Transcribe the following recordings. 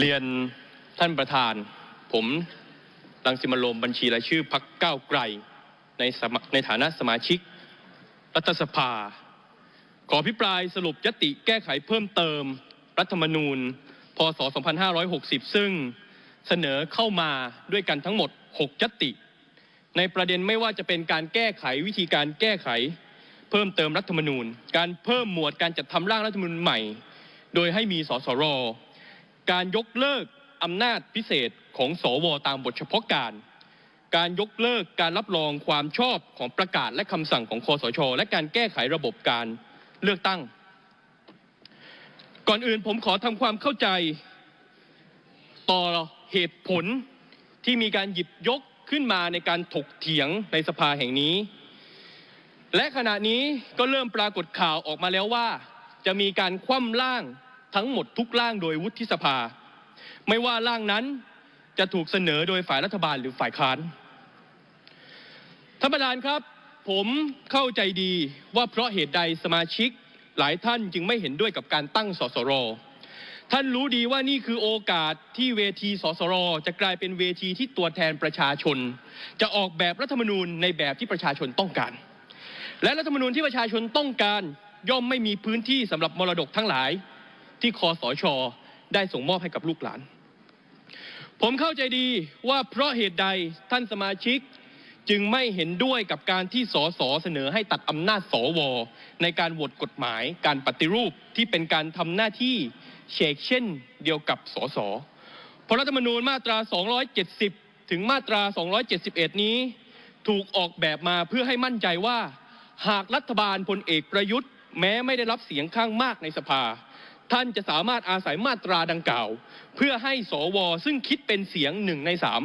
เรียนท่านประธาน ผมรังสิมันต์โรมบัญชีรายชื่อพักก้าวไกลในในฐานะสมาชิก รัฐสภา ขอพิปรายสรุปยติแก้ไขเพิ่มเติม รัฐธรรมนูญ พศ 2560 ซึ่งเสนอเข้ามาด้วยกันทั้งหมด 6 ยติ ในประเด็นไม่ว่าจะเป็นการแก้ไขวิธีการแก้ไข เพิ่มเติมรัฐธรรมนูญ การเพิ่มหมวดการจัดทำร่างรัฐธรรมนูญใหม่ โดยให้มีสสร การยกเลิกอำนาจพิเศษของสวตามบทเฉพาะการ การยกเลิกการรับรองความชอบของประกาศและคำสั่งของคอสช และการแก้ไขระบบการเลือกตั้ง ก่อนอื่นผมขอทำความเข้าใจต่อเหตุผลที่มีการหยิบยกขึ้นมาในการถกเถียงในสภาแห่งนี้ และขณะนี้ก็เริ่มปรากฏข่าวออกมาแล้วว่า จะมีการคว่ำร่าง ทั้งหมดทุกร่างโดยวุฒิสภา ไม่ว่าร่างนั้นจะถูกเสนอโดยฝ่ายรัฐบาลหรือฝ่ายค้านท่านประธานครับ ผมเข้าใจดีว่าเพราะเหตุใดสมาชิกหลายท่านจึงไม่เห็นด้วยกับการตั้งสสร ท่านรู้ดีว่านี่คือโอกาสที่เวทีสสร จะกลายเป็นเวทีที่ตัวแทนประชาชน จะออกแบบรัฐธรรมนูญในแบบที่ประชาชนต้องการ และรัฐธรรมนูญที่ประชาชนต้องการ ย่อมไม่มีพื้นที่สำหรับมรดกทั้งหลาย ที่คอสชได้ส่งมอบให้กับลูกหลาน ผมเข้าใจดีว่าเพราะเหตุใดท่านสมาชิกจึงไม่เห็นด้วยกับการที่สสเสนอให้ตัดอำนาจสว ในการโหวตกฎหมายการปฏิรูปที่เป็นการทำหน้าที่เชกเช่นเดียวกับสสเพราะรัฐธรรมนูญมาตรา 270 ถึงมาตรา 271 นี้ ถูกออกแบบมาเพื่อให้มั่นใจว่า หากรัฐบาลพลเอกประยุทธ์ แม้ไม่ได้รับเสียงข้างมากในสภา ท่านจะสามารถอาศัยมาตราดังกล่าว เพื่อให้สวซึ่งคิดเป็นเสียงหนึ่งในสาม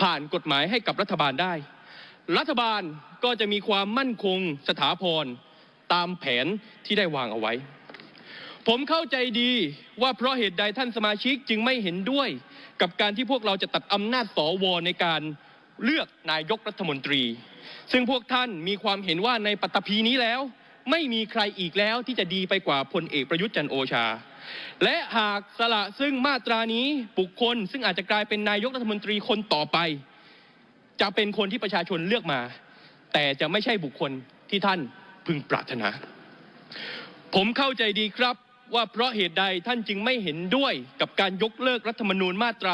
ผ่านกฎหมายให้กับรัฐบาลได้ รัฐบาลก็จะมีความมั่นคงสถาพรตามแผนที่ได้วางเอาไว้ ผมเข้าใจดีว่าเพราะเหตุใดท่านสมาชิกจึงไม่เห็นด้วย กับการที่พวกเราจะตัดอำนาจสวในการเลือกนายกรัฐมนตรี ซึ่งพวกท่านมีความเห็นว่าในปัตตภีนี้แล้ว ไม่มีใครอีกแล้วที่จะดีไปกว่าพลเอกประยุทธ์จันโอชา และหากสละซึ่งมาตรานี้บุคคล ซึ่งอาจจะกลายเป็นนายกรัฐมนตรีคนต่อไป จะเป็นคนที่ประชาชนเลือกมา แต่จะไม่ใช่บุคคลที่ท่านพึงปรารถนา ผมเข้าใจดีครับว่าเพราะเหตุใดท่านจึงไม่เห็นด้วยกับการยกเลิกรัฐธรรมนูญมาตรา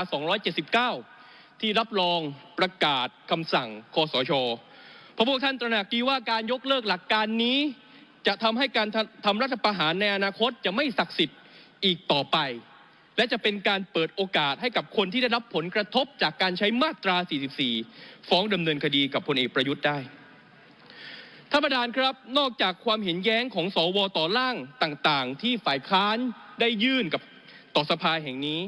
279 ที่รับรองประกาศคำสั่งคอสชเพราะพวกท่านตระหนักดีว่าการยกเลิกหลักการนี้ จะทำให้การทำทำรัฐประหารในอนาคตจะไม่ศักดิ์สิทธิ์อีกต่อไป และจะเป็นการเปิดโอกาสให้กับคนที่ได้รับผลกระทบจากการใช้มาตรา 44 ฟ้องดำเนินคดีกับพลเอกประยุทธ์ได้ท่านประธานครับนอกจากความเห็นแย้งของสวต่อร่างต่างๆ ที่ฝ่ายค้านได้ยื่นกับต่อสภาแห่งนี้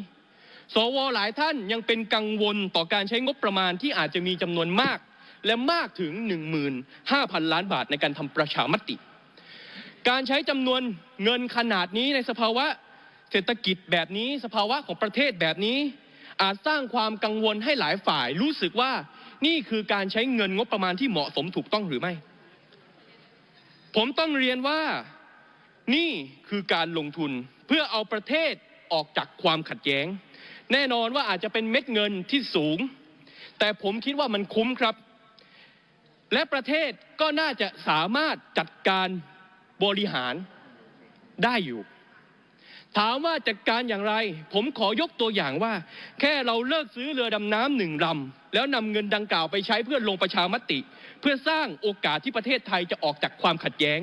สวหลายท่านยังเป็นกังวลต่อการใช้งบประมาณที่อาจจะมีจำนวนมาก และมากถึง 15,000 ล้านบาทในการทำประชามติ การใช้จำนวนเงินขนาดนี้ในสภาวะเศรษฐกิจแบบนี้สภาวะของประเทศแบบนี้ อาจสร้างความกังวลให้หลายฝ่ายรู้สึกว่านี่คือการใช้เงินงบประมาณที่เหมาะสมถูกต้องหรือไม่ ผมต้องเรียนว่านี่คือการลงทุนเพื่อเอาประเทศออกจากความขัดแย้ง แน่นอนว่าอาจจะเป็นเม็ดเงินที่สูง แต่ผมคิดว่ามันคุ้มครับ และประเทศก็น่าจะสามารถจัดการ บริหารได้อยู่ ถามว่าจัดการอย่างไร ผมขอยกตัวอย่างว่า แค่เราเลิกซื้อเรือดำน้ำหนึ่งลำแล้วนำเงินดังกล่าวไปใช้เพื่อลงประชามติ เพื่อสร้างโอกาสที่ประเทศไทยจะออกจากความขัดแย้ง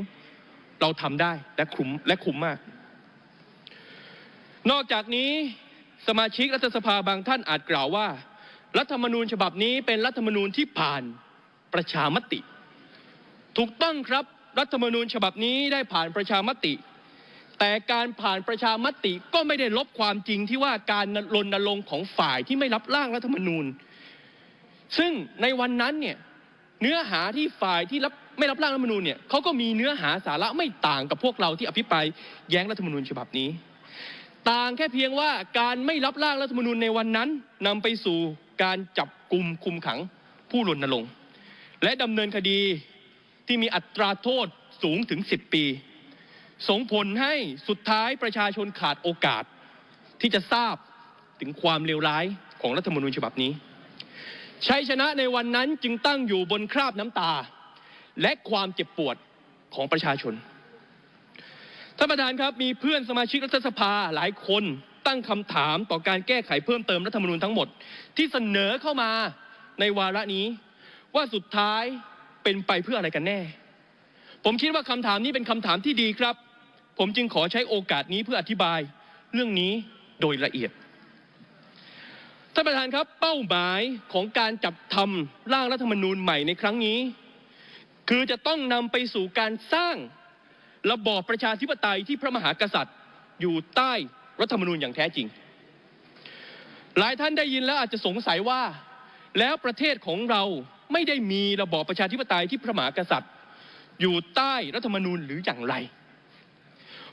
เราทำได้และคุ้มและคุ้มมาก นอกจากนี้สมาชิกรัฐสภาบางท่านอาจกล่าวว่า รัฐธรรมนูญฉบับนี้เป็นรัฐธรรมนูญที่ผ่านประชามติ ถูกต้องครับ รัฐมนูญฉบับนี้ได้ผ่านประชามติ แต่การผ่านประชามติก็ไม่ได้ลบความจริงที่ว่าการรณรงค์ของฝ่ายที่ไม่รับร่างรัฐมนูญ ซึ่งในวันนั้นเนี่ยเนื้อหาที่ฝ่ายที่รับไม่รับร่างรัฐมนูญเนี่ยเขาก็มีเนื้อหาสาระไม่ต่างกับพวกเราที่อภิปรายแย้งรัฐมนูญฉบับนี้ ต่างแค่เพียงว่าการไม่รับร่างรัฐมนูญในวันนั้นนำไปสู่การจับกลุ่มคุมขังผู้รณรงค์และดำเนินคดี ที่มีอัตราโทษสูงถึง 10 ปี ส่งผลให้สุดท้ายประชาชนขาดโอกาส ที่จะทราบถึงความเลวร้ายของรัฐธรรมนูญฉบับนี้ ชัยชนะในวันนั้นจึงตั้งอยู่บนคราบน้ำตา และความเจ็บปวดของประชาชนท่านประธานครับมีเพื่อนสมาชิกรัฐสภาหลายคนตั้งคำถามต่อการแก้ไขเพิ่มเติมรัฐธรรมนูญทั้งหมด ที่เสนอเข้ามาในวาระนี้ ว่าสุดท้าย เป็นไปเพื่ออะไรกันแน่ ผมคิดว่าคำถามนี้เป็นคำถามที่ดีครับ ผมจึงขอใช้โอกาสนี้เพื่ออธิบาย เรื่องนี้โดยละเอียดท่านประธานครับเป้าหมายของการจับทำร่างรัฐธรรมนูญใหม่ในครั้งนี้ คือจะต้องนำไปสู่การสร้างระบอบประชาธิปไตยที่พระมหากษัตริย์ อยู่ใต้รัฐธรรมนูญอย่างแท้จริง หลายท่านได้ยินแล้วอาจจะสงสัยว่า แล้วประเทศของเรา ไม่ได้มีระบอบประชาธิปไตยที่พระมหากษัตริย์ อยู่ใต้รัฐธรรมนูญหรืออย่างไร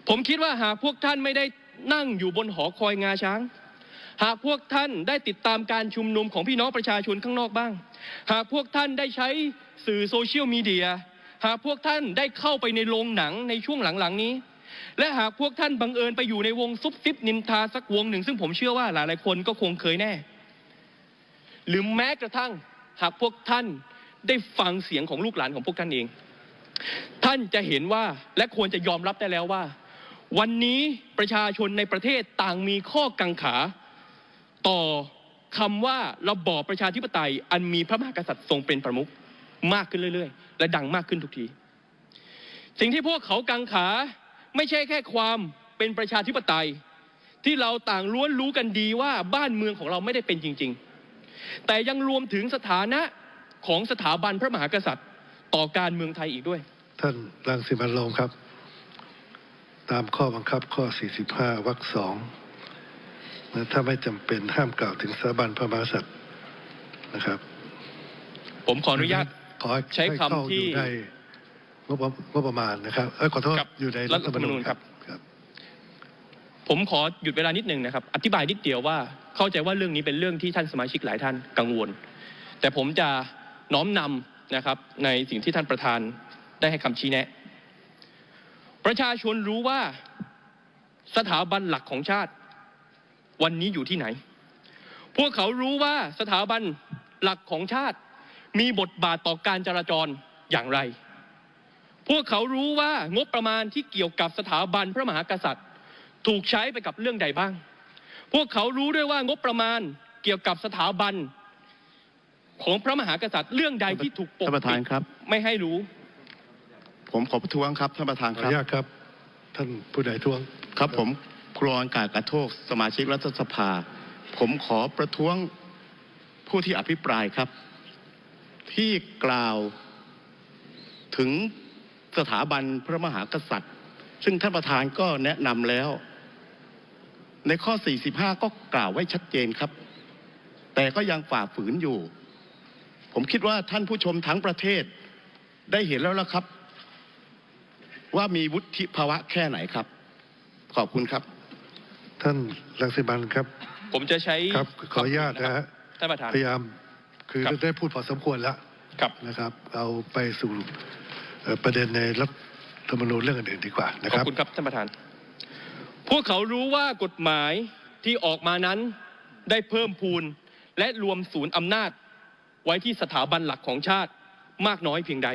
ผมคิดว่าหากพวกท่านไม่ได้นั่งอยู่บนหอคอยงาช้าง หากพวกท่านได้ติดตามการชุมนุมของพี่น้องประชาชนข้างนอกบ้าง หากพวกท่านได้ใช้สื่อโซเชียลมีเดียหากพวกท่านได้เข้าไปในโรงหนังในช่วงหลังๆนี้ และหากพวกท่านบังเอิญไปอยู่ในวงซุบซิบนินทาสักวงหนึ่ง ซึ่งผมเชื่อว่าหลายๆคนก็คงเคยแน่ หรือแม้กระทั่ง หากพวกท่านได้ฟังเสียงของลูกหลานของพวกท่านเอง ท่านจะเห็นว่าและควรจะยอมรับได้แล้วว่า วันนี้ประชาชนในประเทศต่างมีข้อกังขา ต่อคำว่าระบอบประชาธิปไตย อันมีพระมหากษัตริย์ทรงเป็นประมุขมากขึ้นเรื่อยๆ และดังมากขึ้นทุกที สิ่งที่พวกเขากังขาไม่ใช่แค่ความเป็นประชาธิปไตย ที่เราต่างล้วนรู้กันดีว่าบ้านเมืองของเราไม่ได้เป็นจริง ๆ แต่ยังรวมถึงสถานะของสถาบันพระมหากษัตริย์ ต่อการเมืองไทยอีกด้วย ท่านรังสิมันต์โรมครับ ตามข้อบังคับข้อ 45 วรรคสองนะถ้าไม่จำเป็นห้ามกล่าวถึงสถาบันพระมหากษัตริย์นะครับ ผมขออนุญาตขอให้ใช้คำเข้าที่อยู่ในงบประงบประมาณนะครับเอ้ยขอโทษครับอยู่ในรัฐธรรมนูญครับครับ ผมขอหยุดเวลานิดหนึ่งนะครับ อธิบายนิดเดียวว่า เข้าใจว่าเรื่องนี้เป็นเรื่องที่ท่านสมาชิกหลายท่านกังวล แต่ผมจะน้อมนำนะครับในสิ่งที่ท่านประธานได้ให้คำชี้แนะ ประชาชนรู้ว่าสถาบันหลักของชาติ วันนี้อยู่ที่ไหน พวกเขารู้ว่าสถาบันหลักของชาติ มีบทบาทต่อการจราจรอย่างไร พวกเขารู้ว่างบประมาณที่เกี่ยวกับสถาบันพระมหากษัตริย์ ถูกใช้ไปกับเรื่องใดบ้าง พวกเขารู้ด้วยว่างบประมาณเกี่ยวกับสถาบัน ของพระมหากษัตริย์เรื่องใดที่ถูกปกท่านประธาปินดครับ ไม่ให้รู้ ผมขอประท้วงครับท่านประธานขอคอรับนุญาตครับ ท่านผู้ใดท้วงครับผมครองกาศกระโทกสมาชิกรัฐสภา ผมขอประท้วงผู้ที่อภิปรายครับ ที่กล่าวถึงสถาบันพระมหากษัตริย์ ซึ่งท่านประธานก็แนะนำแล้ว ในข้อ45ก็กล่าวไว้ชัดเจนครับ แต่ก็ยังฝ่าฝืนอยู่ ผมคิดว่าท่านผู้ชมทั้งประเทศได้เห็นแล้วละครับ ว่ามีวุฒิภาวะแค่ไหนครับ ขอบคุณครับ ท่านรังสิมันต์ครับ ผมจะใช้ครับ ขออนุญาตนะฮะท่านประธานพยายามคือครับ ได้พูดพอสมควรแล้วครับ นะครับ เอาไปสู่เอ่อประเด็นในรัฐธรรมนูญเรื่องอื่นๆดีกว่านะขคอบรับคุณครับท่านประธาน พวกเขารู้ว่ากฎหมายที่ออกมานั้นได้เพิ่มพูนและรวมศูนย์อำนาจไว้ที่สถาบันหลักของชาติมากน้อยเพียงใด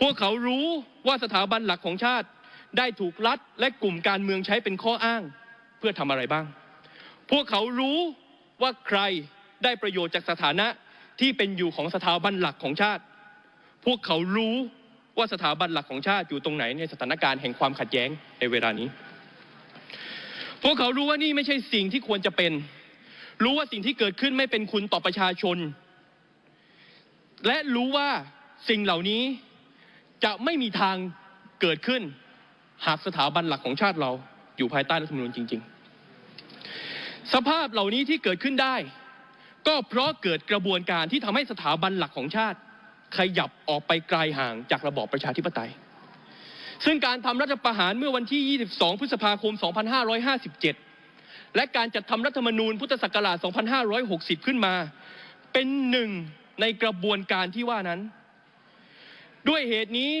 พวกเขารู้ว่าสถาบันหลักของชาติได้ถูกรัฐและกลุ่มการเมืองใช้เป็นข้ออ้างเพื่อทำอะไรบ้าง พวกเขารู้ว่าใครได้ประโยชน์จากสถานะที่เป็นอยู่ของสถาบันหลักของชาติ พวกเขารู้ว่าสถาบันหลักของชาติอยู่ตรงไหนในสถานการณ์แห่งความขัดแย้งในเวลานี้ พวกเขารู้ว่านี่ไม่ใช่สิ่งที่ควรจะเป็น รู้ว่าสิ่งที่เกิดขึ้นไม่เป็นคุณต่อประชาชน และรู้ว่าสิ่งเหล่านี้จะไม่มีทางเกิดขึ้น หากสถาบันหลักของชาติเราอยู่ภายใต้รัฐธรรมนูญจริง ๆ สภาพเหล่านี้ที่เกิดขึ้นได้ ก็เพราะเกิดกระบวนการที่ทำให้สถาบันหลักของชาติ ขยับออกไปไกลห่างจากระบอบประชาธิปไตย ซึ่งการทำรัฐประหารเมื่อวันที่ 22 พฤษภาคม 2557 และการจัดทำรัฐธรรมนูญพุทธศักราช 2560 ขึ้นมา เป็นหนึ่งในกระบวนการที่ว่านั้น ด้วยเหตุนี้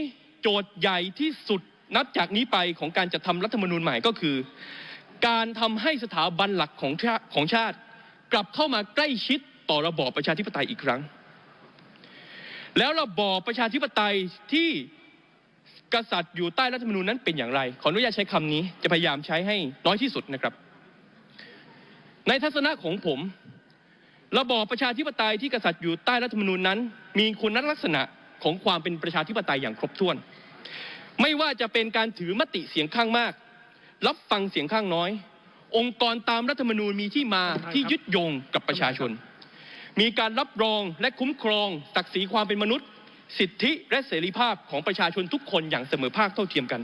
โจทย์ใหญ่ที่สุดนับจากนี้ไปของการจัดทำรัฐธรรมนูญใหม่ก็คือ การทำให้สถาบันหลักของชาของชาติ กลับเข้ามาใกล้ชิดต่อระบอบประชาธิปไตยอีกครั้ง แล้วระบอบประชาธิปไตยที่ กษัตริย์อยู่ใต้รัฐธรรมนูญนั้นเป็นอย่างไร ขออนุญาตใช้คำนี้จะพยายามใช้ให้น้อยที่สุดนะครับ ในทัศนะของผม ระบอบประชาธิปไตยที่กษัตริย์อยู่ใต้รัฐธรรมนูญนั้น มีคุณลักษณะของความเป็นประชาธิปไตยอย่างครบถ้วน ไม่ว่าจะเป็นการถือมติเสียงข้างมาก รับฟังเสียงข้างน้อย องค์กรตามรัฐธรรมนูญมีที่มาที่ยึดโยงกับประชาชน มีการรับรองและคุ้มครองศักดิ์ศรีความเป็นมนุษย์ สิทธิและเสรีภาพของประชาชนทุกคนอย่างเสมอภาคเท่าเทียมกัน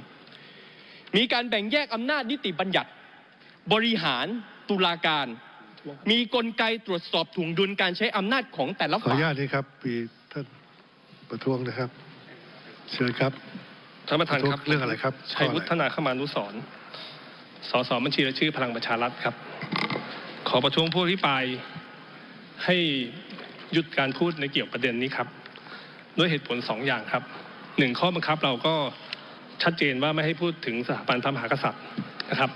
มีการแบ่งแยกอำนาจนิติบัญญัติ บริหารตุลาการ มีกลไกตรวจสอบถ่วงดุลการใช้อำนาจของแต่ละขออฝ่านุยญาตนี่ครับมีท่านประท้วงนะครับ เชิญครับท่านประธานประท้วงครับเรื่องอะไรครับชัยวุข้อฒนาขมานุสรณ์สสบัญชีรายชื่อพลังประชารัฐครับ ขอประท้วงผู้อภิปรายให้หยุดการพูดในเกี่ยวประเด็นนี้ครับ ด้วยเหตุผลสองอย่างครับหนึ่งข้อบังคับเราก็ชัดเจนว่าไม่ให้พูดถึงสถาบันพระมหากษัตริย์นะครับ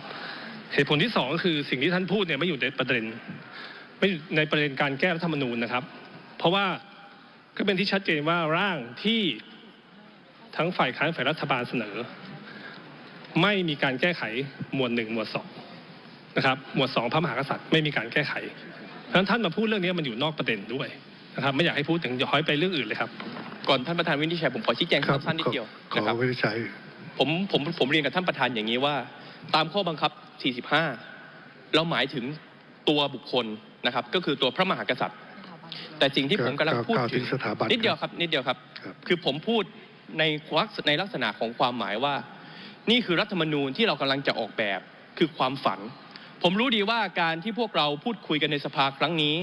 เหตุผลที่สองก็คือสิ่งที่ท่านพูดเนี่ยไม่อยู่ในประเด็น ไม่อยู่ในประเด็นการแก้รัฐธรรมนูญนะครับ เพราะว่าก็เป็นที่ชัดเจนว่าร่างที่ทั้งฝ่ายค้านฝ่ายรัฐบาลเสนอ ไม่มีการแก้ไขหมวดหนึ่งหมวดสองนะครับหมวดสองพระมหากษัตริย์ไม่มีการแก้ไขเพราะฉะนั้นท่านมาพูดเรื่องนี้มันอยู่นอกประเด็นด้วย นะครับไม่อยากให้พูดถึงอย่าห้อยไปเรื่องอื่นเลยครับ ก่อนท่านประธานวินิจฉัยผมขอชี้แจงครับสั้นๆนิดเดียวขอนะครับวินิจฉัยผมผมผมเรียนกับท่านประธานอย่างนี้ว่า ตามข้อบังคับ 45 เราหมายถึงตัวบุคคลนะครับ ก็คือตัวพระมหากษัตริย์ แต่สิ่งที่ผมกำลังพูดกล่าวถึถึงงสถาบันนิดเดียวครับนิดเดียวครับครับคือผมพูดในลักษในลักษณะของความหมายว่า นี่คือรัฐธรรมนูญที่เรากำลังจะออกแบบคือความฝัน ผมรู้ดีว่าการที่พวกเราพูดคุยกันในสภาครั้งนี้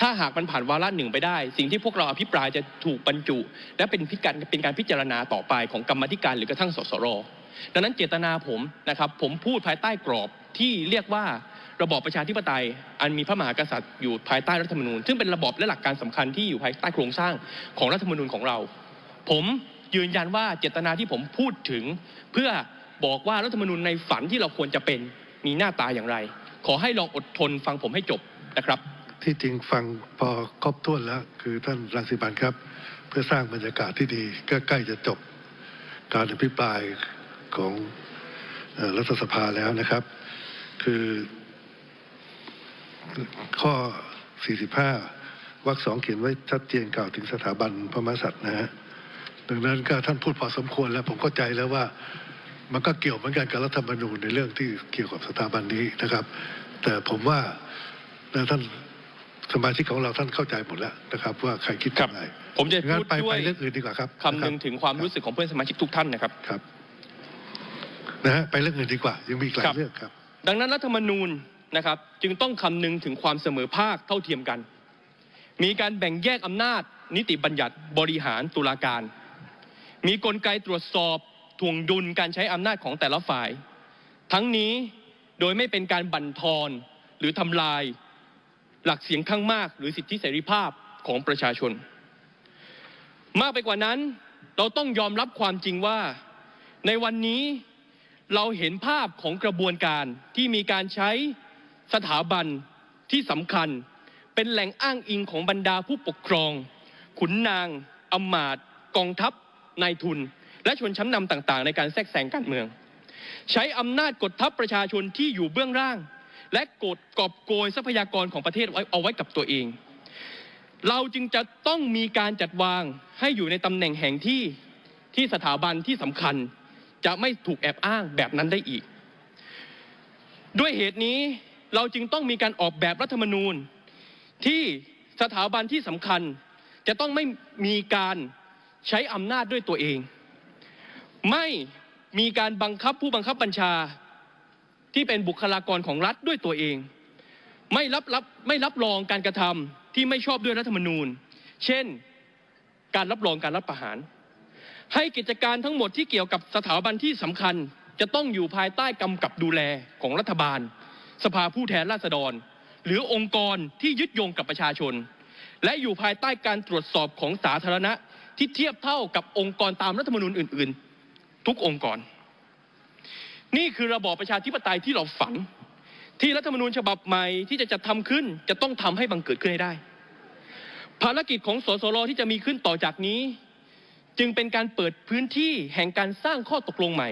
ถ้าหากมันผ่านวาระหนึ่งไปได้ สิ่งที่พวกเราอภิปรายจะถูกบรรจุ และเป็นพิการเป็นการพิจารณาต่อไปของกรรมธิการหรือกระทั่งสสรดังนั้นเจตนาผมนะครับผมพูดภายใต้กรอบที่เรียกว่าระบอบประชาธิปไตย อันมีพระมหากษัตริย์อยู่ภายใต้รัฐธรรมนูญ ซึ่งเป็นระบอบและหลักการสำคัญที่อยู่ภายใต้โครงสร้างของรัฐธรรมนูญของเรา ผมยืนยันว่าเจตนาที่ผมพูดถึง เพื่อบอกว่ารัฐธรรมนูญในฝันที่เราควรจะเป็น มีหน้าตาอย่างไร ขอให้ลองอดทนฟังผมให้จบนะครับ ที่จริงฟังพอครบถ้วนแล้ว คือท่านรังสิมันต์ครับ เพื่อสร้างบรรยากาศที่ดีก็ใกล้จะจบ การอภิปรายของออรัฐสภาแล้วนะครับ คือข้อ 45 วรรคสองเขียนไว้ชัดเจนกล่าวถึงสถาบันพระมหากษัตริย์นะฮะดังนั้นก็ท่านพูดพอสมควรแล้วผมเข้าใจแล้วว่า มันก็เกี่ยวเหมือนกันกับรัฐธรรมนูญในเรื่องที่เกี่ยวกับสถาบันนี้นะครับ แต่ผมว่านะท่านสมาชิกของเราท่านเข้าใจหมดแล้วนะครับ ว่าใครคิดครับอะไรผมจะงั้นพูดไปด้วไปยเรื่องอื่นดีกว่าครับคำหนึ่งนะถึงความรู้สึกของเพื่อนสมาชิกทุกท่านนะครับครับนะฮะไปเรื่องอื่นดีกว่า ยังมีอีกหลาครัยบเรื่องครับ ดังนั้นรัฐธรรมนูญนะครับ จึงต้องคำนึงถึงความเสมอภาคเท่าเทียมกัน มีการแบ่งแยกอำนาจ นิติบัญญัติบริหารตุลาการ มีกลไกตรวจสอบ ถ่วงดุลการใช้อำนาจของแต่ละฝ่าย ทั้งนี้โดยไม่เป็นการบั่นทอนหรือทำลาย หลักเสียงข้างมาก หรือสิทธิเสรีภาพของประชาชน มากไปกว่านั้นเราต้องยอมรับความจริงว่า ในวันนี้เราเห็นภาพของกระบวนการที่มีการใช้สถาบันที่สำคัญ เป็นแหล่งอ้างอิงของบรรดาผู้ปกครอง ขุนนางอำมาตย์กองทัพนายทุน และชนชั้นนำต่างๆ ในการแทรกแซงการเมือง ใช้อำนาจกดทัพประชาชนที่อยู่เบื้องล่าง และกดกอบโกยทรัพยากรของประเทศเอาไว้กับตัวเอง เราจึงจะต้องมีการจัดวางให้อยู่ในตำแหน่งแห่งที่ที่สถาบันที่สำคัญ จะไม่ถูกแอบอ้างแบบนั้นได้อีก ด้วยเหตุนี้เราจึงต้องมีการออกแบบรัฐธรรมนูญ ที่สถาบันที่สำคัญ จะต้องไม่มีการใช้อำนาจด้วยตัวเอง ไม่มีการบังคับผู้บังคับบัญชาที่เป็นบุคลากรของรัฐด้วยตัวเอง ไม่รับรับไม่รับรองการกระทำที่ไม่ชอบด้วยรัฐธรรมนูญ เช่น การรับรองการรัฐประหาร ให้กิจการทั้งหมดที่เกี่ยวกับสถาบันที่สำคัญ จะต้องอยู่ภายใต้กำกับดูแลของรัฐบาล สภาผู้แทนราษฎร หรือองค์กรที่ยึดโยงกับประชาชน และอยู่ภายใต้การตรวจสอบของสาธารณะที่เทียบเท่ากับองค์กรตามรัฐธรรมนูญอื่น ๆ ทุกองค์กร นี่คือระบอบประชาธิปไตยที่เราฝัน ที่รัฐธรรมนูญฉบับใหม่ที่จะจัดทำขึ้นจะต้องทำให้บังเกิดขึ้นให้ได้ ภารกิจของสสรที่จะมีขึ้นต่อจากนี้ จึงเป็นการเปิดพื้นที่แห่งการสร้างข้อตกลงใหม่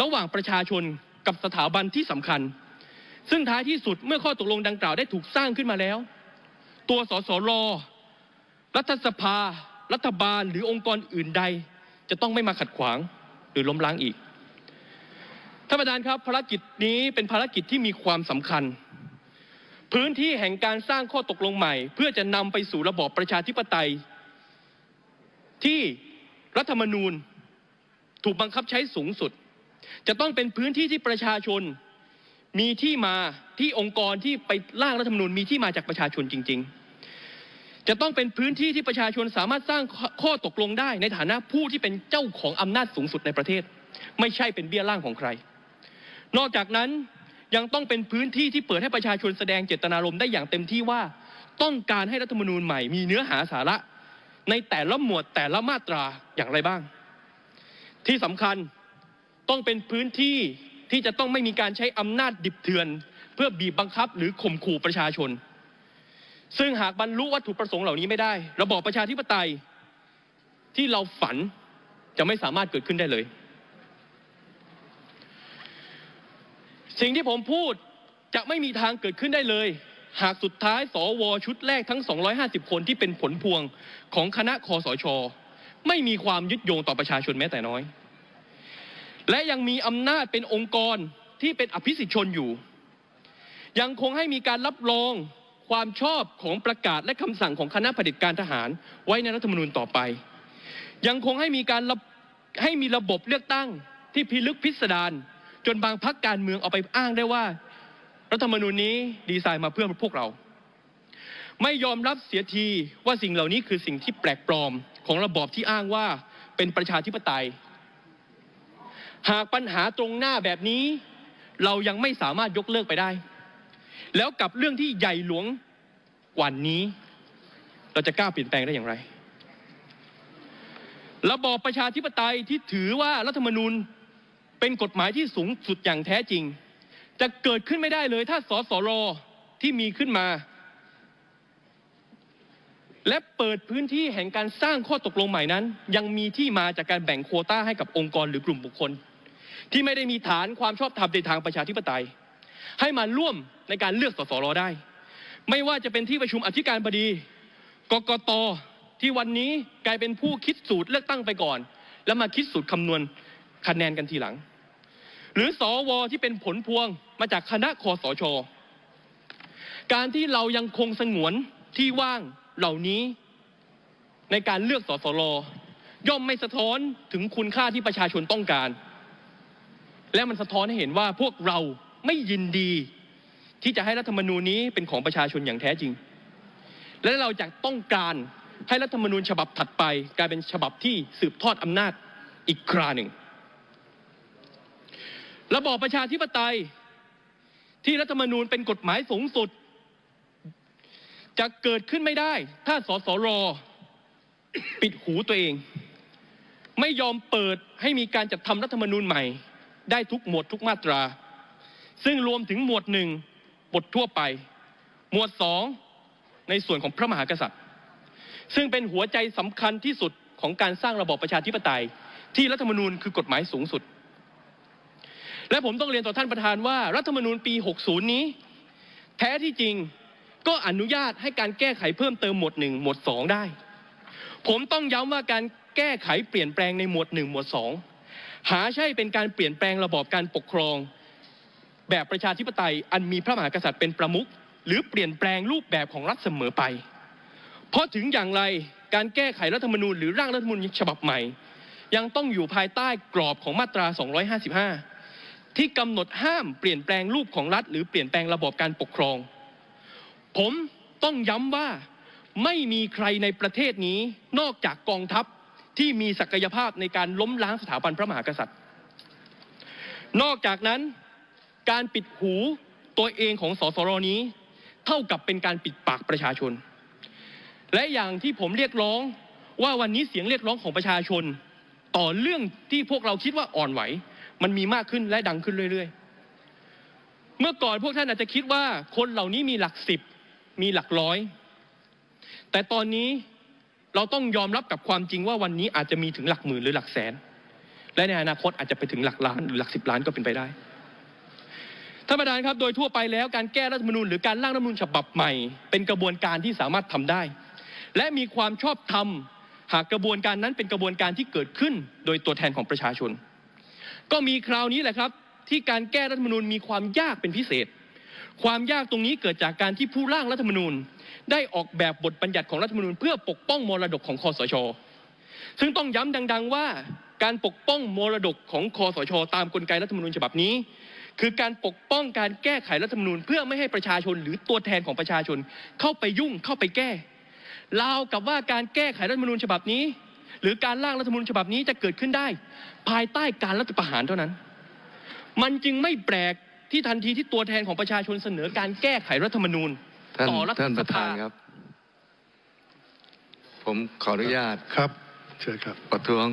ระหว่างประชาชนกับสถาบันที่สำคัญ ซึ่งท้ายที่สุดเมื่อข้อตกลงดังกล่าวได้ถูกสร้างขึ้นมาแล้ว ตัวสสรรัฐสภา รัฐบาลหรือองค์กรอื่นใด จะต้องไม่มาขัดขวาง หรือล้มล้างอีกท่านประธานครับภารกิจนี้เป็นภารกิจที่มีความสำคัญ พื้นที่แห่งการสร้างข้อตกลงใหม่ เพื่อจะนำไปสู่ระบอบประชาธิปไตย ที่รัฐธรรมนูญถูกบังคับใช้สูงสุด จะต้องเป็นพื้นที่ที่ประชาชนมีที่มาที่องค์กรที่ไปร่างรัฐธรรมนูญมีที่มาจากประชาชนจริง ๆ จะต้องเป็นพื้นที่ที่ประชาชนสามารถสร้างข้อตกลงได้ในฐานะผู้ที่เป็นเจ้าของอำนาจสูงสุดในประเทศ ไม่ใช่เป็นเบี้ยล่างของใคร นอกจากนั้นยังต้องเป็นพื้นที่ที่เปิดให้ประชาชนแสดงเจตนารมณ์ได้อย่างเต็มที่ว่า ต้องการให้รัฐธรรมนูญใหม่มีเนื้อหาสาระ ในแต่ละหมวดแต่ละมาตราอย่างไรบ้าง ที่สำคัญต้องเป็นพื้นที่ที่จะต้องไม่มีการใช้อำนาจดิบเถื่อน เพื่อบีบบังคับหรือข่มขู่ประชาชน ซึ่งหากบรรลุวัตถุประสงค์เหล่านี้ไม่ได้ ระบอบประชาธิปไตยที่เราฝันจะไม่สามารถเกิดขึ้นได้เลย สิ่งที่ผมพูดจะไม่มีทางเกิดขึ้นได้เลย หากสุดท้ายสวชุดแรกทั้ง 250 คนที่เป็นผลพวงของคณะคอสช ไม่มีความยึดโยงต่อประชาชนแม้แต่น้อย และยังมีอำนาจเป็นองค์กรที่เป็นอภิสิทธิชนอยู่ ยังคงให้มีการรับรอง ความชอบของประกาศและคำสั่งของคณะผด็จการทหารไว้ในรัฐธรรมนูญต่อไป ยังคงให้มีการให้มีระบบเลือกตั้งที่พิลึกพิสดารจนบางพักการเมืองเอาไปอ้างได้ว่า รัฐธรรมนูญนี้ดีไซน์มาเพื่อพวกเรา ไม่ยอมรับเสียทีว่าสิ่งเหล่านี้คือสิ่งที่แปลกปลอมของระบอบที่อ้างว่าเป็นประชาธิปไตย หากปัญหาตรงหน้าแบบนี้ เรายังไม่สามารถยกเลิกไปได้ แล้วกับเรื่องที่ใหญ่หลวงกว่านี้ เราจะกล้าเปลี่ยนแปลงได้อย่างไร ระบอบประชาธิปไตยที่ถือว่ารัฐธรรมนูญเป็นกฎหมายที่สูงสุดอย่างแท้จริง จะเกิดขึ้นไม่ได้เลย ถ้าสสรที่มีขึ้นมา และเปิดพื้นที่แห่งการสร้างข้อตกลงใหม่นั้น ยังมีที่มาจากการแบ่งโควต้าให้กับองค์กรหรือกลุ่มบุคคล ที่ไม่ได้มีฐานความชอบธรรมในทางประชาธิปไตย ให้มาร่วมในการเลือกสสรได้ ไม่ว่าจะเป็นที่ประชุมอธิการบดีกกตที่วันนี้กลายเป็นผู้คิดสูตรเลือกตั้งไปก่อน แล้วมาคิดสูตรคำนวณคะแนนกันทีหลัง หรือสอวอที่เป็นผลพวงมาจากคณะคอสช การที่เรายังคงสงวนที่ว่างเหล่านี้ ในการเลือกสสรย่อมไม่สะท้อนถึงคุณค่าที่ประชาชนต้องการ และมันสะท้อนให้เห็นว่าพวกเรา ไม่ยินดี ที่จะให้รัฐธรรมนูญนี้เป็นของประชาชนอย่างแท้จริง และเราจะต้องการให้รัฐธรรมนูญฉบับถัดไป กลายเป็นฉบับที่สืบทอดอำนาจอีกคราหนึ่ง ระบอบประชาธิปไตยที่รัฐธรรมนูญเป็นกฎหมายสูงสุด จะเกิดขึ้นไม่ได้ ถ้าสสรปิดหูตัวเอง ไม่ยอมเปิดให้มีการจัดทำรัฐธรรมนูญใหม่ ได้ทุกหมวดทุกมาตรา ซึ่งรวมถึงหมวดหนึ่งบททั่วไป หมวดสองในส่วนของพระมหากษัตริย์ ซึ่งเป็นหัวใจสำคัญที่สุดของการสร้างระบอบประชาธิปไตย ที่รัฐธรรมนูญคือกฎหมายสูงสุด และผมต้องเรียนต่อท่านประธานว่า รัฐธรรมนูญปี 60 นี้ แท้ที่จริงก็อนุญาตให้การแก้ไขเพิ่มเติมหมวดหนึ่งหมวดสองได้ ผมต้องย้ำว่าการแก้ไขเปลี่ยนแปลงในหมวดหนึ่งหมวดสองหาใช่เป็นการเปลี่ยนแปลงระบอบการปกครอง แบบประชาธิปไตยอันมีพระมหากษัตริย์เป็นประมุขหรือเปลี่ยนแปลงรูปแบบของรัฐเสมอไป เพราะถึงอย่างไรการแก้ไขรัฐธรรมนูญหรือร่างรัฐธรรมนูญฉบับใหม่ ยังต้องอยู่ภายใต้กรอบของมาตรา 255 ที่กำหนดห้ามเปลี่ยนแปลงรูปของรัฐ หรือเปลี่ยนแปลงระบอบการปกครอง ผมต้องย้ำว่าไม่มีใครในประเทศนี้นอกจากกองทัพที่มีศักยภาพในการล้มล้างสถาบันพระมหากษัตริย์ นอกจากนั้น การปิดหูตัวเองของสสรนี้ เท่ากับเป็นการปิดปากประชาชน และอย่างที่ผมเรียกร้องว่าวันนี้เสียงเรียกร้องของประชาชน ต่อเรื่องที่พวกเราคิดว่าอ่อนไหว มันมีมากขึ้นและดังขึ้นเรื่อย ๆ เมื่อก่อนพวกท่านอาจจะคิดว่าคนเหล่านี้มีหลักสิบมีหลักร้อย แต่ตอนนี้เราต้องยอมรับกับความจริงว่าวันนี้อาจจะมีถึงหลักหมื่นหรือหลักแสน และในอนาคตอาจจะไปถึงหลักล้านหรือหลักสิบล้านก็เป็นไปได้ ท่านประธานครับโดยทั่วไปแล้วการแก้รัฐมนูญหรือการร่างรัฐมนูญฉบับใหม่ เป็นกระบวนการที่สามารถทำได้ และมีความชอบธรรมหากกระบวนการนั้นเป็นกระบวนการที่เกิดขึ้น โดยตัวแทนของประชาชน ก็มีคราวนี้แหละครับ ที่การแก้รัฐมนูญมีความยากเป็นพิเศษ ความยากตรงนี้เกิดจากการที่ผู้ร่างรัฐมนูญ ได้ออกแบบบทบัญญัติของรัฐมนูญ เพื่อปกป้องมรดกของคอสช ซึ่งต้องย้ำดัง ๆ ว่าการปกป้องมรดกของคอสช ตามกลไกรัฐมนูญฉบับนี้ คือการปกป้องการแก้ไขรัฐธรรมนูญเพื่อไม่ให้ประชาชนหรือตัวแทนของประชาชนเข้าไปยุ่งเข้าไปแก้ราวกับว่าการแก้ไขรัฐธรรมนูญฉบับนี้ หรือการร่างรัฐธรรมนูญฉบับนี้จะเกิดขึ้นได้ ภายใต้การรัฐประหารเท่านั้น มันจึงไม่แปลกที่ทันทีที่ตัวแทนของประชาชนเสนอการแก้ไขรัฐธรรมนูญท่านต่อรัฐท่านสประธาภานครับ ผมขออนุญาตครับเชิญครับประท้วง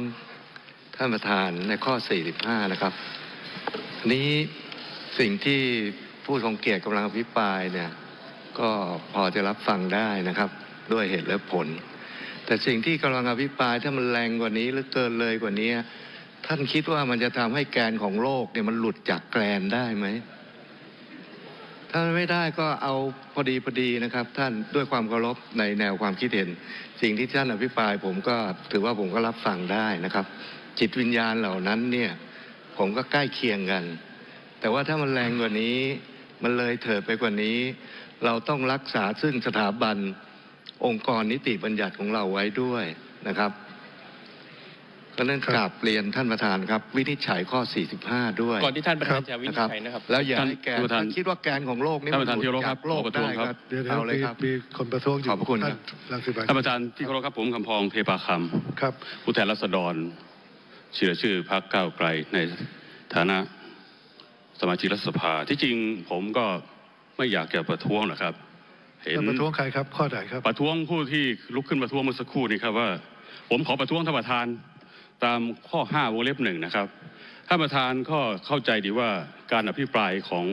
ท่านประธานในข้อ 45 นะครับอันนี้ สิ่งที่ผู้ทรงเกียรติกำลังอภิปรายเนี่ยก็พอจะรับฟังได้นะครับ ด้วยเหตุและผล แต่สิ่งที่กำลังอภิปรายถ้ามันแรงกว่านี้หรือเกินเลยกว่านี้ ท่านคิดว่ามันจะทำให้แกนของโลกเนี่ยมันหลุดจากแกนได้ไหมถ้าไม่ได้ก็เอาพอดีพอดีนะครับ ท่านด้วยความเคารพในแนวความคิดเห็น สิ่งที่ท่านอภิปรายผมก็ถือว่าผมก็รับฟังได้นะครับ จิตวิญญาณเหล่านั้นเนี่ยผมก็ใกล้เคียงกัน แต่ว่าถ้ามันแรงกว่านี้มันเลยเถิดไปกว่านี้ เราต้องรักษาซึ่งสถาบันองค์กรนิติบัญญัติของเราไว้ด้วยนะครับเพราะฉะนั้นครับกราบเรียนท่านประธานครับ วินิจฉัยข้อ 45 ด้วยก่อนที่ท่านประธานจะวินินะจครับฉัยนะครับ แล้วอย่าให้แกนท่านประธานถ้าคิดว่าแกนของโลกนี่ท่านประธานมัหที่ลุดเคารพครับจากโลกขอประท้ได้วงครับครับเดี๋ยวเดี๋ยวเอาเลยมีครับมีคนประท้วงอยู่ขอบพระคุณครัท่าบนรังสิมันท่านประธานที่เคารพครับผมคำพองเพปาคครับำผู้แทนรัษฎรชื่อชื่อพรรคก้าวไกลในฐานะ สมาชิกรัฐสภาที่จริงผมก็ไม่อยากจะประท้วงหรอกครับ เห็นท่านประท้วงใครครับ ข้อไหนครับ ประท้วงผู้ที่ลุกขึ้นประท้วงเมื่อสักครู่นี้ครับว่า ผมขอประท้วงท่านประธานตามข้อ5วงเล็บหนึ่งนะครับท่านประธานก็เข้าใจดีว่าการอภิปรายของ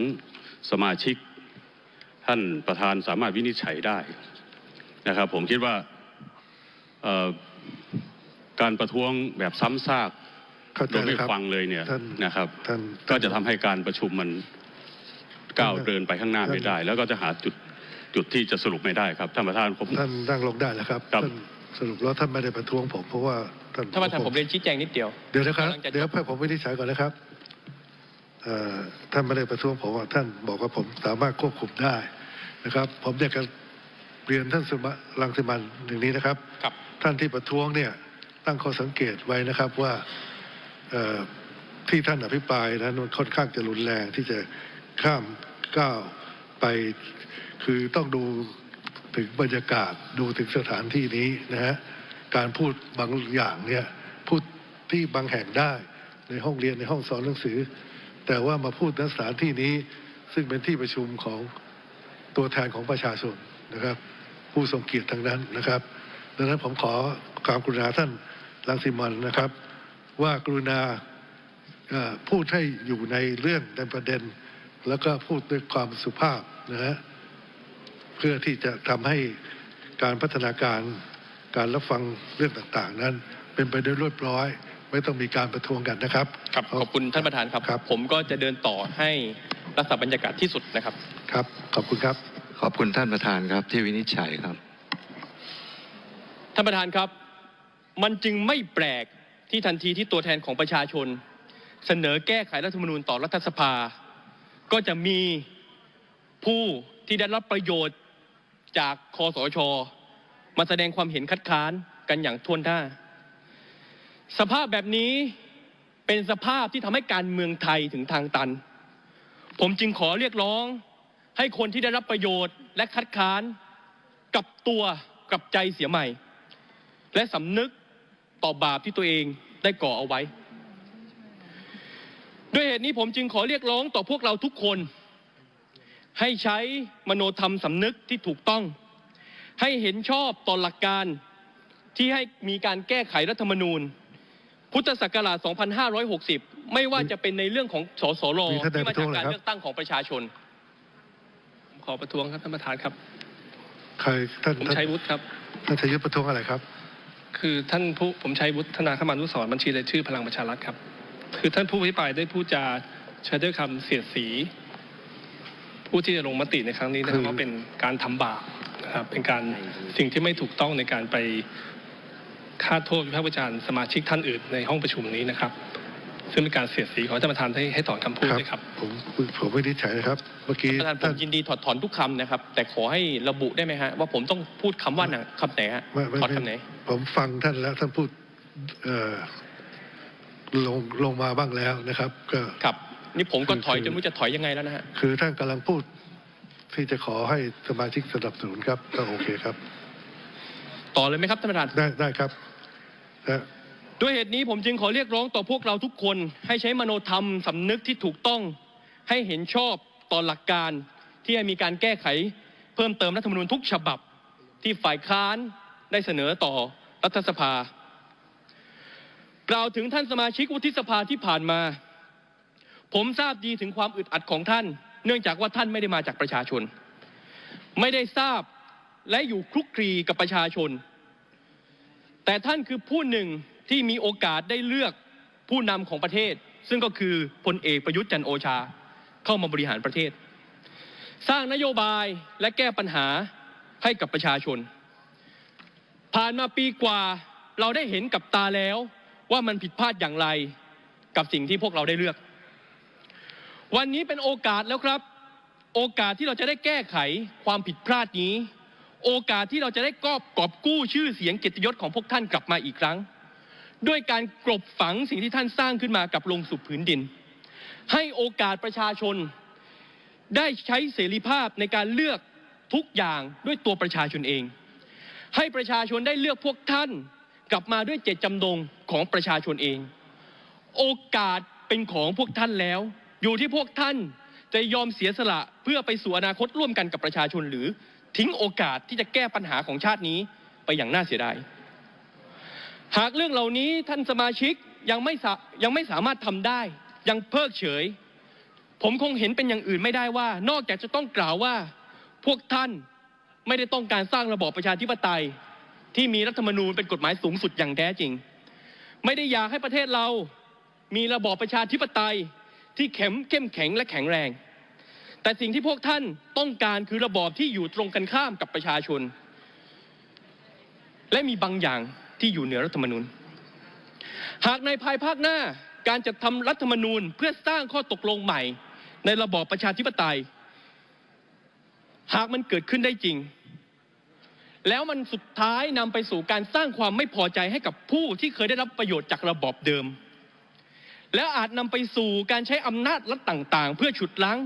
สมาชิก ท่านประธานสามารถวินิจฉัยได้นะครับ ผมคิดว่าเอ่อการประท้วงแบบซ้ำซากเข้าใจ โดยแล้ไม่วครับฟังเลยเนี่ยท่านนะครับท่านก็จะทำให้การประชุมมันก้าวท่านเดินไปข้างหน้าไม่ได้ แล้วก็จะหาจุดจุดที่จะสรุปไม่ได้ครับท่านประธานผมท่านนั่งลงได้แล้วครับครับท่านสรุปแล้วท่านไม่ได้ประท้วงผมเพราะว่าท่านท่านประธานผมเรียนชี้แจงนิดเดียวเดี๋ยวนะครับกำลังจะเดี๋ยวให้ผมวินิจฉัยก่อนนะครับเอ่อท่านไม่ได้ประท้วงผมว่าท่านบอกว่าผมสามารถควบคุมได้นะครับ ผมอยากจะเรียนท่านสมรังสิมันอย่างนี้นะครับครับ ท่านที่ประท้วงเนี่ยตั้งข้อสังเกตไว้นะครับว่าเอ่อ ที่ท่านอภิปรายนั้นมันค่อนข้างจะรุนแรงที่จะข้ามก้าวไปคือต้องดูถึงบรรยากาศดูถึงสถานที่นี้นะฮะการพูดบางอย่างเนี่ยพูดที่บางแห่งได้ในห้องเรียนในห้องสอนหนังสือ แต่ว่ามาพูดณสถานที่นี้ซึ่งเป็นที่ประชุมของตัวแทนของประชาชนนะครับ ผู้ทรงเกียรติทั้งนั้นนะครับ ดังนั้นผมขอความกรุณาท่านรังสิมันนะครับ ว่ากรุณาเอ่อพูดให้อยู่ในเรื่องในประเด็น แล้วก็พูดด้วยความสุภาพนะฮะเพื่อที่จะทำให้การพัฒนาการการรับฟังเรื่องต่างๆ นั้น เป็นไปด้วยเรียบร้อย ไม่ต้องมีการประท้วงกันนะครับครับขอบคุณท่านประธานครับครับผมก็จะเดินต่อให้รักษาบรรยากาศที่สุดนะครับครับ ขอบคุณครับ ขอบคุณท่านประธานครับที่วินิจฉัยครับ ท่านประธานครับ มันจึงไม่แปลก ที่ทันทีที่ตัวแทนของประชาชน เสนอแก้ไขรัฐธรรมนูญต่อรัฐสภา ก็จะมีผู้ที่ได้รับประโยชน์จากคอสช มาแสดงความเห็นคัดค้านกันอย่างท่วนท่า สภาพแบบนี้เป็นสภาพที่ทำให้การเมืองไทยถึงทางตัน ผมจึงขอเรียกร้องให้คนที่ได้รับประโยชน์และคัดค้านกลับตัวกลับใจเสียใหม่ และสำนึก ต่อบาปที่ตัวเองได้ก่อเอาไว้ ด้วยเหตุนี้ผมจึงขอเรียกร้องต่อพวกเราทุกคน ให้ใช้มโนธรรมสำนึกที่ถูกต้อง ให้เห็นชอบต่อหลักการที่ให้มีการแก้ไขรัฐธรรมนูญ พุทธศักราช 2560 ไม่ว่าจะเป็นในเรื่องของสสรมีท่านใดที่ปมาระท้จาวกงเหรอการครับเลือกตั้งของประชาชน ขอประท้วงครับท่านประธานครับ ใครท่านผมท่านชัยวุฒิครับท่านชยุทธประท้วงอะไรครับ คือท่านผู้ผมชัยวุฒิธนาคมานุสรณ์บัญชีรายชื่อพลังประชารัฐครับ คือท่านผู้อภิปรายได้พูดจาใช้ด้วยคำเสียดสี ผู้ที่จะลงมติในครั้งนี้นะครับคือว่าเป็นการทำบาปนะครับเป็นการสิ่งที่ไม่ถูกต้องในการไปฆ่าโทษวิพากษ์วิจารณ์สมาชิกท่านอื่นในห้องประชุมนี้นะครับ ซึ่งเป็นการเสียดสีขอให้ท่านประธานให้ให้ถอนคำพูดด้วยครับ ผมผมไม่ได้ใช้นะครับ เมื่อกี้ท่านประธานผมยินดีถอดถอนทุกคำนะครับ แต่ขอให้ระบุได้ไหมฮะว่าผมต้องพูดคำว่าไหนคำไหนฮะไม่ไม่ถอดไม่คำไหน ผมฟังท่านแล้วท่านพูดเอ่อลงลงมาบ้างแล้วนะครับ ก็ครับนี่ผมก็ถอยคือจนไม่รู้จะถอยยังไงแล้วนะฮะคือท่านกำลังพูดที่จะขอให้สมาชิกสนับสนุนครับก็โอเคครับ ต่อเลยไหมครับท่านประธานได้ได้ครับนะ ด้วยเหตุนี้ผมจึงขอเรียกร้องต่อพวกเราทุกคน ให้ใช้มโนธรรมสำนึกที่ถูกต้อง ให้เห็นชอบต่อหลักการ ที่ให้มีการแก้ไข เพิ่มเติมรัฐธรรมนูญทุกฉบับที่ฝ่ายค้านได้เสนอต่อรัฐสภา กล่าวถึงท่านสมาชิกวุฒิสภาที่ผ่านมา ผมทราบดีถึงความอึดอัดของท่าน เนื่องจากว่าท่านไม่ได้มาจากประชาชน ไม่ได้ทราบและอยู่คลุกคลีกับประชาชน แต่ท่านคือผู้หนึ่ง ที่มีโอกาสได้เลือกผู้นำของประเทศ ซึ่งก็คือพลเอกประยุทธ์จันโอชา เข้ามาบริหารประเทศ สร้างนโยบายและแก้ปัญหาให้กับประชาชน ผ่านมาปีกว่าเราได้เห็นกับตาแล้วว่ามันผิดพลาดอย่างไรกับสิ่งที่พวกเราได้เลือก วันนี้เป็นโอกาสแล้วครับ โอกาสที่เราจะได้แก้ไขความผิดพลาดนี้ โอกาสที่เราจะได้กอบกอบกู้ชื่อเสียงเกียรติยศของพวกท่านกลับมาอีกครั้ง ด้วยการกลบฝังสิ่งที่ท่านสร้างขึ้นมากับลงสู่ผืนดิน ให้โอกาสประชาชน ได้ใช้เสรีภาพในการเลือกทุกอย่างด้วยตัวประชาชนเอง ให้ประชาชนได้เลือกพวกท่านกลับมาด้วยเจตจำนงของประชาชนเอง โอกาสเป็นของพวกท่านแล้ว อยู่ที่พวกท่านจะยอมเสียสละเพื่อไปสู่อนาคตร่วมกันกับประชาชนหรือทิ้งโอกาสที่จะแก้ปัญหาของชาตินี้ไปอย่างน่าเสียดาย หากเรื่องเหล่านี้ท่านสมาชิกยังไม่สายังไม่สามารถทำได้ยังเพิกเฉย ผมคงเห็นเป็นอย่างอื่นไม่ได้ว่า นอกจากจะต้องกล่าวว่า พวกท่านไม่ได้ต้องการสร้างระบอบประชาธิปไตย ที่มีรัฐธรรมนูญเป็นกฎหมายสูงสุดอย่างแท้จริง ไม่ได้อยากให้ประเทศเรามีระบอบประชาธิปไตยที่เข้มเข้มแข็งและแข็งแรง แต่สิ่งที่พวกท่านต้องการคือระบอบที่อยู่ตรงกันข้ามกับประชาชน และมีบางอย่าง ที่อยู่เหนือรัฐธรรมนูญ หากในภายภาคหน้าการจัดทำรัฐธรรมนูญเพื่อสร้างข้อตกลงใหม่ ในระบอบประชาธิปไตย หากมันเกิดขึ้นได้จริง แล้วมันสุดท้ายนำไปสู่การสร้างความไม่พอใจให้กับผู้ที่เคยได้รับประโยชน์จากระบอบเดิม แล้วอาจนำไปสู่การใช้อำนาจรัฐต่าง ๆ เพื่อฉุดล้าง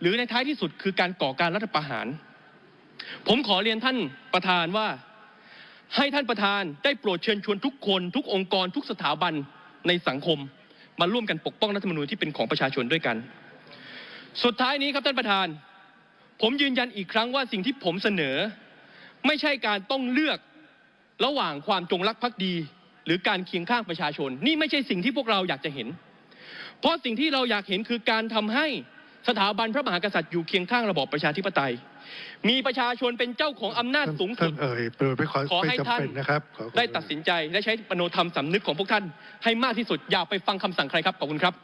หรือในท้ายที่สุดคือการก่อการรัฐประหาร ผมขอเรียนท่านประธานว่า ให้ท่านประธานได้โปรดเชิญชวนทุกคนทุกองค์กรทุกสถาบันในสังคม มาร่วมกันปกป้องรัฐธรรมนูญที่เป็นของประชาชนด้วยกัน สุดท้ายนี้ครับท่านประธาน ผมยืนยันอีกครั้งว่าสิ่งที่ผมเสนอ ไม่ใช่การต้องเลือกระหว่างความจงรักภักดี หรือการเคียงข้างประชาชน นี่ไม่ใช่สิ่งที่พวกเราอยากจะเห็น เพราะสิ่งที่เราอยากเห็นคือการทำให้สถาบันพระมหากษัตริย์อยู่เคียงข้างระบอบประชาธิปไตย มีประชาชนเป็นเจ้าของอำนาจท่านสูงท่าสุนดเอ่ยโดยไม่ขอขอไม่ให้จำท่านเป็นนะครับขอขอบคุณ ได้ตัดสินใจและใช้มโนธรรมสำนึกของพวกท่านให้มากที่สุดอย่าไปฟังคำสั่งใครครับขอบคุณครับ